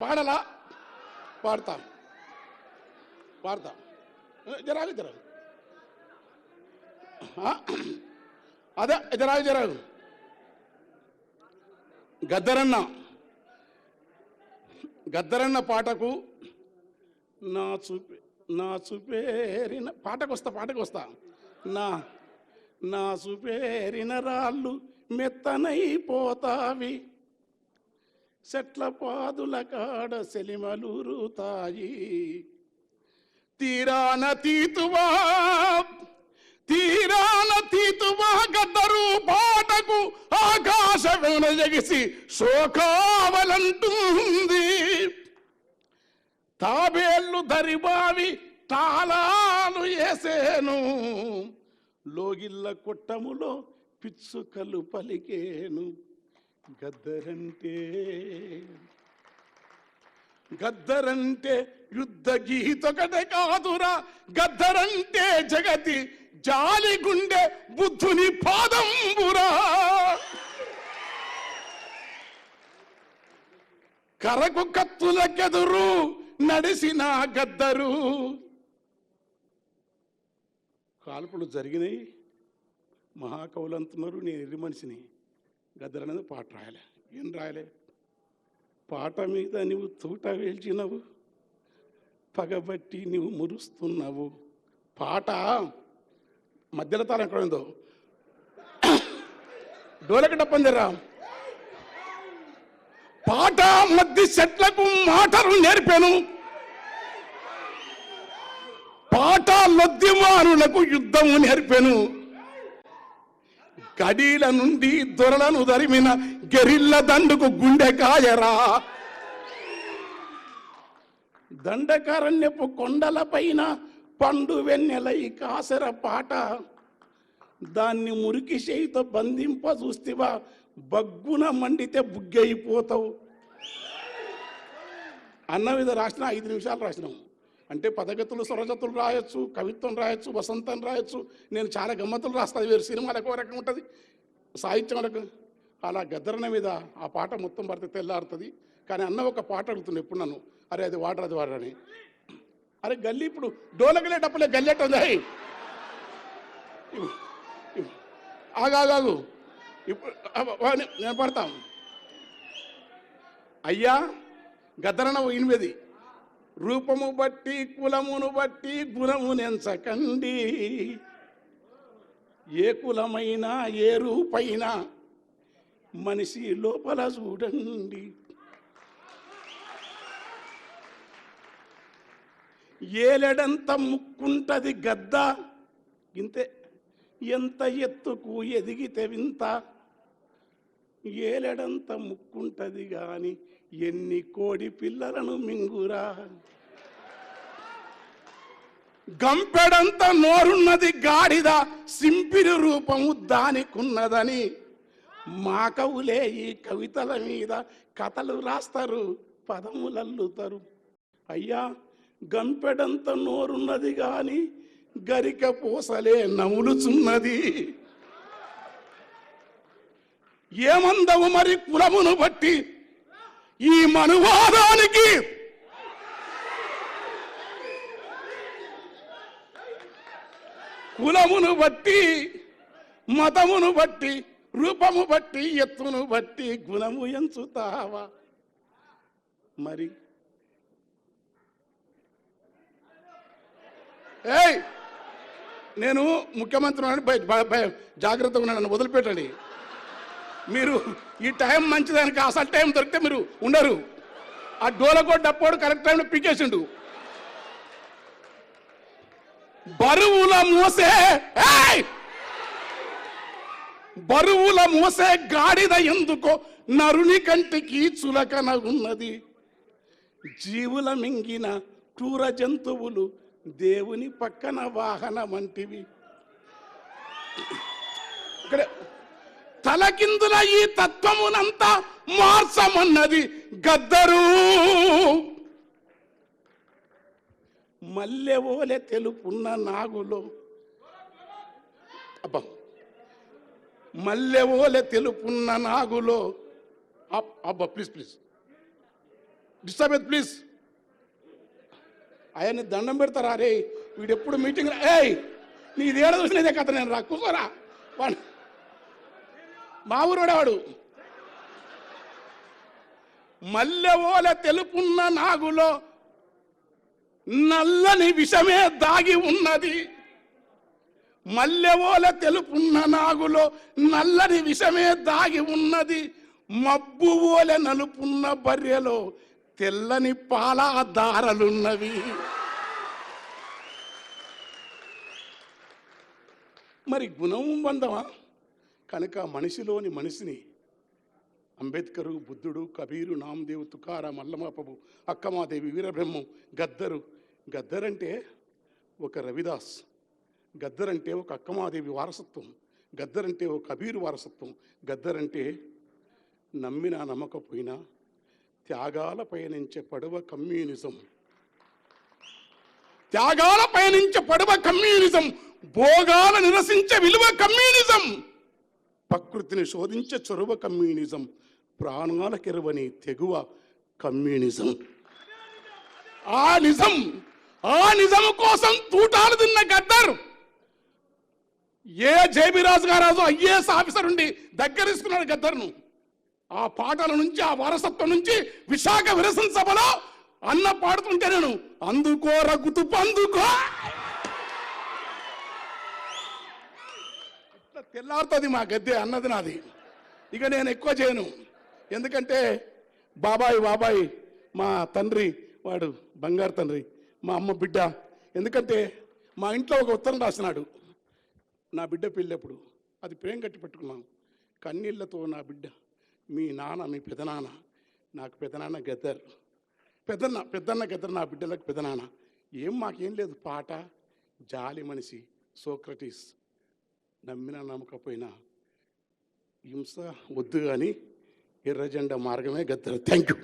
పాడలా? పాడతా. పాడతాం. జరాగు జరాగు అదే జరాగు జరాగు గద్దరన్న. గద్దరన్న పాటకు నా చూపే నా చూపేరిన పాటకు వస్తా పాటకు వస్తా నా నా చూపేరిన రాళ్ళు మెత్తనైపోతావి చెట్ల పాదుల కాడ సెలిమలురుతాయి తీరాన తీతువా తీరాన తీతువా గద్దరు పాటకు ఆకాశ జగిసి శోకావలంటుంది. తాబేళ్ళు దరిబావి తాళాలు వేసేను లోగిళ్ళ కొట్టములో పిచ్చుకలు పలికేను. గద్దరంటే గద్దరంటే యుద్ధ గీతొకటే కాదురా. గద్దరంటే జగతి జాలి గుండె బుద్ధుని పాదంబురా. కరకు కత్తులకెదురు నడిసిన గద్దరు. కాల్పులు జరిగినాయి. మహాకవులు అంటున్నారు నేను ఎర్రి మనిషిని. గద్దరు అనేది పాట రాయలే. ఏం రాయలే? పాట మీద నువ్వు తూట వేల్చినవు పగబట్టి నువ్వు మురుస్తున్నావు. పాట మధ్యలో తాళం ఎక్కడ ఉందో? డోలకి డప్పందిరా పాట మధ్య చెట్లకు మాటలు నేర్పాను. పాట లొద్దిమానులకు యుద్ధము నేర్పాను. కడీల నుండి దొరలను దరిమిన గెరిల్ల దండుకు గుండె కాయరా. దండకారణ్యపు కొండల పైన పండు వెన్నెలై కాసర పాట. దాన్ని మురికి చేయితో బంధింప చూస్తేవా బగ్గున మండితే బుగ్గైపోతావు. అన్న మీద రాసిన ఐదు నిమిషాలు రాసినాం. అంటే పదగతులు స్వరజతులు రాయొచ్చు కవిత్వం రాయొచ్చు వసంతం రాయొచ్చు. నేను చాలా గమ్మతులు రాస్తాను వేరు సినిమాలకు రకం ఉంటుంది. సాహిత్యం రకం అలా గద్దరన మీద ఆ పాట మొత్తం పడితే తెల్లారుతుంది. కానీ అన్న ఒక పాట అడుగుతుంది ఎప్పుడు నన్ను? అరే అది వాటర్ అది వాటర్ అని. అరే గల్లీ ఇప్పుడు డోలకలేటప్పులే గల్లెట్ ఉంది హై. ఇప్పుడు వా, నేను పడతాం. అయ్యా గద్దరన ఎనిమిది రూపము బట్టి కులమును బట్టి గుణమునెంచకండి ఏ కులమైనా ఏ రూపైనా మనిషి లోపల చూడండి. ఏలెడంత ముక్కుంటది గద్ద. ఇంతే. ఎంత ఎత్తుకు ఎదిగితే వింత. ఏలెడంత ముక్కుంటది గాని ఎన్ని కోడి పిల్లలను మింగురా? గంపెడంత నోరున్నది గాడిద సింపిరి రూపము దానికున్నదని. మా కవులే ఈ కవితల మీద కథలు రాస్తారు పదములల్లుతారు. అయ్యా గంపెడంత నోరున్నది గాని గరిక పూసలే నములుచున్నది. ఏమందవు మరి కులమును బట్టి? ఈ మనువాదానికి కులమును బట్టి మతమును బట్టి రూపము బట్టి ఎత్తును బట్టి గుణము ఎంచుతావా? మరి ఏయ్ నేను ముఖ్యమంత్రి భయ- భయ- జాగ్రత్తగా ఉన్నాను నన్ను వదిలిపెట్టండి. మీరు ఈ టైం మంచిదానికి అసలు టైం దొరికితే మీరు ఉండరు. ఆ డోలకో డప్పోడు కరెక్ట్ టైంలో పికేసిండు. బరువుల మోసే బరువుల మోసే గాడిద ఎందుకో నరుని కంటికి చులకన ఉన్నది. జీవుల మింగిన క్రూర జంతువులు దేవుని పక్కన వాహన వంటివి. ఇక్కడ తలకిందుల ఈ తత్వమునంతా మార్చమన్నది గద్దరు. మల్లెవోలె తెలుపున్న నాగులో. అబ్బా. మల్లెవోలె తెలుపున్న నాగులో. అబ్బా ప్లీజ్ ప్లీజ్. Disturb please. ఆయన్ని దండం పెడతారా? రే వీడెప్పుడు మీటింగ్ ఏయ్ నీది ఏడ చూసినదే కథ నేను రా కూర్చోరా. వాడు మా ఊరోడే మల్లెవోల తెలుపున్న నాగులో నల్లని విషమే దాగి ఉన్నది. మల్లెవోల తెలుపున్న నాగులో నల్లని విషమే దాగి ఉన్నది. మబ్బు ఓలె నలుపున్న బర్రెలో తెల్లని పాలాదారలున్నవి మరి గుణం బంధమా కనుక మనిషిలోని మనిషిని అంబేద్కరు బుద్ధుడు కబీరు నామదేవ్ తుకారా మల్లమాపబు అక్కమాదేవి వీరబ్రహ్మం గద్దరు. గద్దరంటే ఒక రవిదాస్. గద్దరంటే ఒక అక్కమాదేవి వారసత్వం. గద్దరంటే ఒక కబీరు వారసత్వం. గద్దరంటే నమ్మినా నమ్మకపోయినా త్యాగాల పయనించే పడవ కమ్యూనిజం. త్యాగాల పయనించే పడవ కమ్యూనిజం. భోగాల నిరసించే విలువ కమ్యూనిజం. ప్రకృతిని శోధించే చొరవ కమ్యూనిజం. ప్రాణాలకెరవని తెగువ కమ్యూనిజం. ఆ నిజం ఆ నిజం కోసం తూటాలు తిన్న గద్దర్. ఏ జేబిరాజు గారాజు ఐఏఎస్ ఆఫీసర్ ఉండి దగ్గరిస్తున్నాడు గద్దర్ను. ఆ పాటల నుంచి ఆ వారసత్వం నుంచి విశాఖ విరసన సభలో అన్న పాడుతుంటే నేను అందుకో రగుతు పందుకో అట్లా తెల్లారుతుంది మా గద్దె అన్నది నాది. ఇక నేను ఎక్కువ చేయను. ఎందుకంటే బాబాయ్ బాబాయ్ మా తండ్రి వాడు బంగారు తండ్రి మా అమ్మ బిడ్డ. ఎందుకంటే మా ఇంట్లో ఒక ఉత్తరం రాసినాడు. నా బిడ్డ పెళ్ళప్పుడు? అది ప్రేమ కట్టి పెట్టుకున్నాం కన్నీళ్ళతో నా బిడ్డ మీ నాన్న మీ పెదనాన్న నాకు పెదనాన్న గద్దర్. పెద్దన్న పెద్దన్న గద్దర్ నా బిడ్డలకు పెదనాన్న. ఏం మాకేం లేదు పాట. జాలి మనిషి సోక్రటీస్. నమ్మినా నమ్మకపోయినా హింస వద్దు కానీ ఎర్రజెండా మార్గమే గద్దరు. Thank you